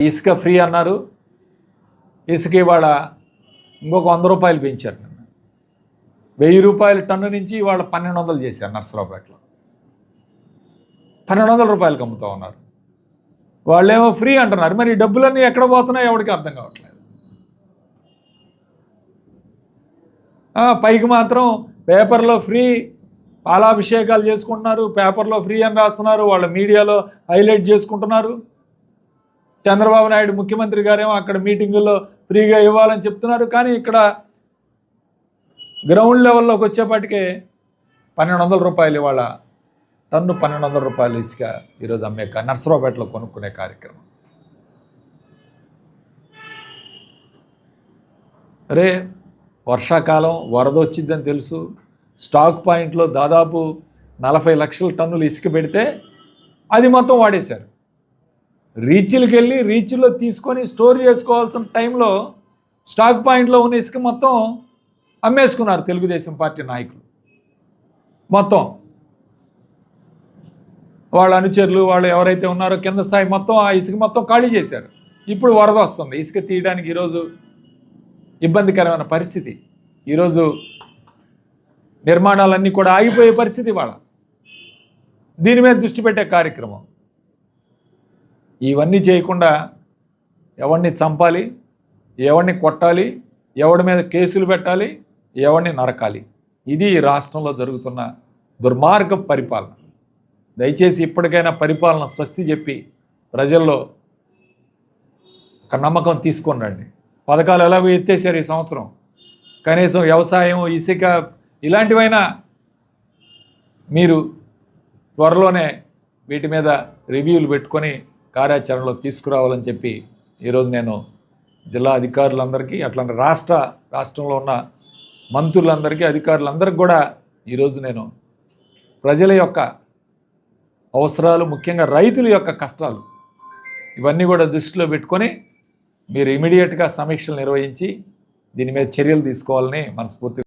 ఇసుక ఫ్రీ అన్నారు. ఇసుక ఇవాళ ఇంకొక వంద రూపాయలు పెంచారు నిన్న. వెయ్యి రూపాయల టన్ను నుంచి ఇవాళ పన్నెండు వందలు చేశారు నర్సరావుపేటలో. పన్నెండు వందల రూపాయలకు అమ్ముతూ ఉన్నారు. వాళ్ళేమో ఫ్రీ అంటున్నారు. మరి డబ్బులన్నీ ఎక్కడ పోతున్నాయో ఎవరికి అర్థం కావట్లేదు. పైకి మాత్రం పేపర్లో ఫ్రీ పాలాభిషేకాలు చేసుకుంటున్నారు. పేపర్లో ఫ్రీ అని రాస్తున్నారు. వాళ్ళ మీడియాలో హైలైట్ చేసుకుంటున్నారు. చంద్రబాబు నాయుడు ముఖ్యమంత్రి గారేమో అక్కడ మీటింగుల్లో ఫ్రీగా ఇవ్వాలని చెప్తున్నారు. కానీ ఇక్కడ గ్రౌండ్ లెవెల్లోకి వచ్చేపాటికే పన్నెండు వందల రూపాయలు ఇవాళ టన్ను పన్నెండు వందల రూపాయలు ఇసుక ఈరోజు అమ్మే నర్సరావుపేటలో కొనుక్కునే కార్యక్రమం. రే వర్షాకాలం వరద వచ్చిందని తెలుసు. స్టాక్ పాయింట్లో దాదాపు నలభై లక్షల టన్నులు ఇసుక పెడితే అది మొత్తం వాడేశారు. రీచ్లకి వెళ్ళి రీచ్లో తీసుకొని స్టోర్ చేసుకోవాల్సిన టైంలో స్టాక్ పాయింట్లో ఉన్న ఇసుక మొత్తం అమ్మేసుకున్నారు తెలుగుదేశం పార్టీ నాయకులు. మొత్తం. వాళ్ళ అనుచరులు వాళ్ళు ఎవరైతే ఉన్నారో కింద స్థాయి మొత్తం ఆ ఇసుక మొత్తం ఖాళీ చేశారు. ఇప్పుడు వరద వస్తుంది. ఇసుక తీయడానికి ఈరోజు ఇబ్బందికరమైన పరిస్థితి. ఈరోజు నిర్మాణాలన్నీ కూడా ఆగిపోయే పరిస్థితి వాళ్ళ. దీని మీద దృష్టి పెట్టే కార్యక్రమం. ఇవన్నీ చేయకుండా ఎవరిని చంపాలి ఎవరిని కొట్టాలి ఎవడి మీద కేసులు పెట్టాలి ఎవరిని నరకాలి. ఇది ఈ రాష్ట్రంలో జరుగుతున్న దుర్మార్గ పరిపాలన. దయచేసి ఇప్పటికైనా పరిపాలన స్వస్తి చెప్పి ప్రజల్లో ఒక నమ్మకం తీసుకొని రండి. పథకాలు ఎలాగో ఎత్తేసారు ఈ సంవత్సరం. కనీసం వ్యవసాయం ఇసుక ఇలాంటివైనా మీరు త్వరలోనే వీటి మీద రివ్యూలు పెట్టుకొని కార్యాచరణలో తీసుకురావాలని చెప్పి ఈరోజు నేను జిల్లా అధికారులందరికీ అట్లానే రాష్ట్ర రాష్ట్రంలో ఉన్న మంత్రులందరికీ అధికారులందరికీ కూడా ఈరోజు నేను ప్రజల యొక్క అవసరాలు ముఖ్యంగా రైతుల యొక్క కష్టాలు ఇవన్నీ కూడా దృష్టిలో పెట్టుకొని మీరు ఇమీడియట్గా సమీక్షలు నిర్వహించి దీని మీద చర్యలు తీసుకోవాలని మనస్ఫూర్తి